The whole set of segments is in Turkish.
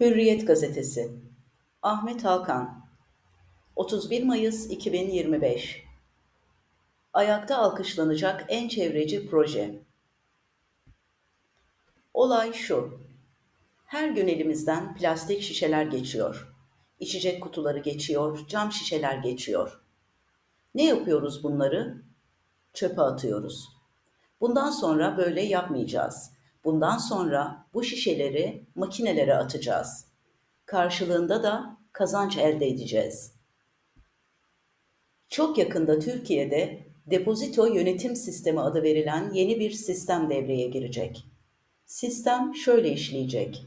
Hürriyet Gazetesi Ahmet Hakan 31 Mayıs 2025 Ayakta alkışlanacak en çevreci proje Olay şu. Her gün elimizden plastik şişeler geçiyor. İçecek kutuları geçiyor, cam şişeler geçiyor. Ne yapıyoruz bunları? Çöpe atıyoruz. Bundan sonra böyle yapmayacağız. Bundan sonra bu şişeleri makinelere atacağız. Karşılığında da kazanç elde edeceğiz. Çok yakında Türkiye'de depozito yönetim sistemi adı verilen yeni bir sistem devreye girecek. Sistem şöyle işleyecek.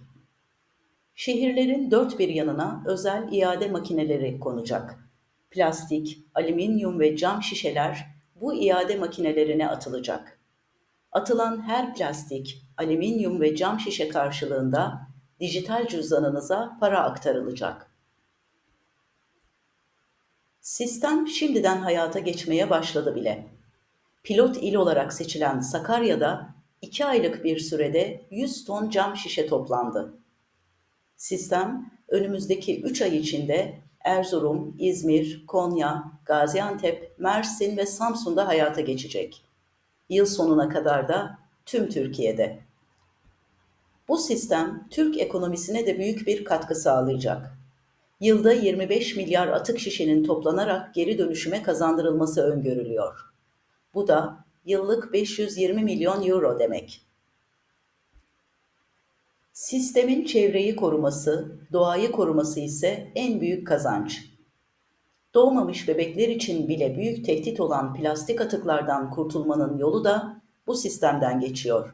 Şehirlerin dört bir yanına özel iade makineleri konacak. Plastik, alüminyum ve cam şişeler bu iade makinelerine atılacak. Atılan her plastik, alüminyum ve cam şişe karşılığında dijital cüzdanınıza para aktarılacak. Sistem şimdiden hayata geçmeye başladı bile. Pilot il olarak seçilen Sakarya'da 2 aylık bir sürede 100 ton cam şişe toplandı. Sistem önümüzdeki 3 ay içinde Erzurum, İzmir, Konya, Gaziantep, Mersin ve Samsun'da hayata geçecek. Yıl sonuna kadar da tüm Türkiye'de. Bu sistem Türk ekonomisine de büyük bir katkı sağlayacak. Yılda 25 milyar atık şişenin toplanarak geri dönüşüme kazandırılması öngörülüyor. Bu da yıllık 520 milyon euro demek. Sistemin çevreyi koruması, doğayı koruması ise en büyük kazanç. Doğmamış bebekler için bile büyük tehdit olan plastik atıklardan kurtulmanın yolu da bu sistemden geçiyor.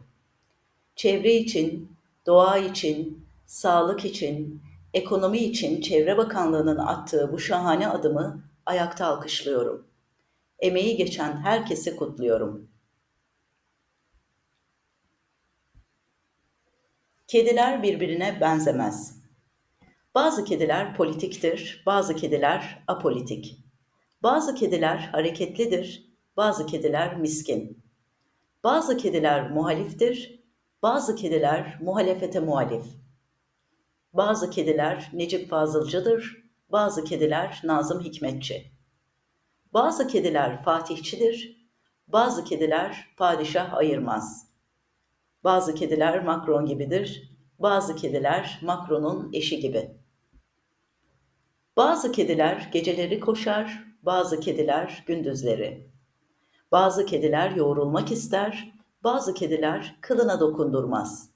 Çevre için, doğa için, sağlık için, ekonomi için Çevre Bakanlığı'nın attığı bu şahane adımı ayakta alkışlıyorum. Emeği geçen herkesi kutluyorum. Kediler birbirine benzemez. Bazı kediler politiktir, bazı kediler apolitik. Bazı kediler hareketlidir, bazı kediler miskin. Bazı kediler muhaliftir, bazı kediler muhalefete muhalif. Bazı kediler Necip Fazılcıdır, bazı kediler Nazım Hikmetçi. Bazı kediler Fatihçidir, bazı kediler padişah ayırmaz. Bazı kediler Macron gibidir, bazı kediler Macron'un eşi gibi. Bazı kediler geceleri koşar, bazı kediler gündüzleri. Bazı kediler yoğrulmak ister, bazı kediler kılına dokundurmaz.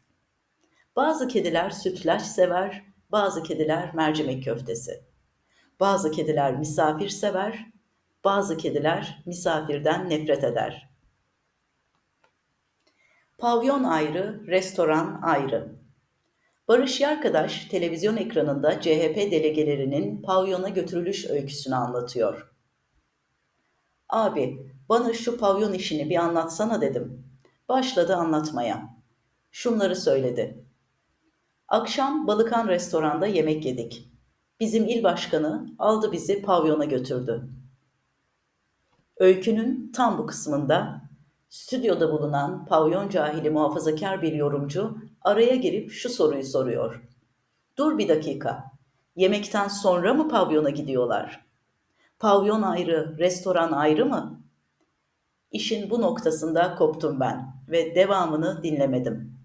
Bazı kediler sütlaç sever, bazı kediler mercimek köftesi. Bazı kediler misafir sever, bazı kediler misafirden nefret eder. Pavyon ayrı, restoran ayrı. Barış Yarkadaş televizyon ekranında CHP delegelerinin pavyona götürülüş öyküsünü anlatıyor. Abi, bana şu pavyon işini bir anlatsana dedim. Başladı anlatmaya. Şunları söyledi. Akşam Balıkan restoranda yemek yedik. Bizim il başkanı aldı bizi pavyona götürdü. Öykünün tam bu kısmında stüdyoda bulunan pavyon cahili muhafazakar bir yorumcu araya girip şu soruyu soruyor. Dur bir dakika. Yemekten sonra mı pavyona gidiyorlar? Pavyon ayrı, restoran ayrı mı? İşin bu noktasında koptum ben ve devamını dinlemedim.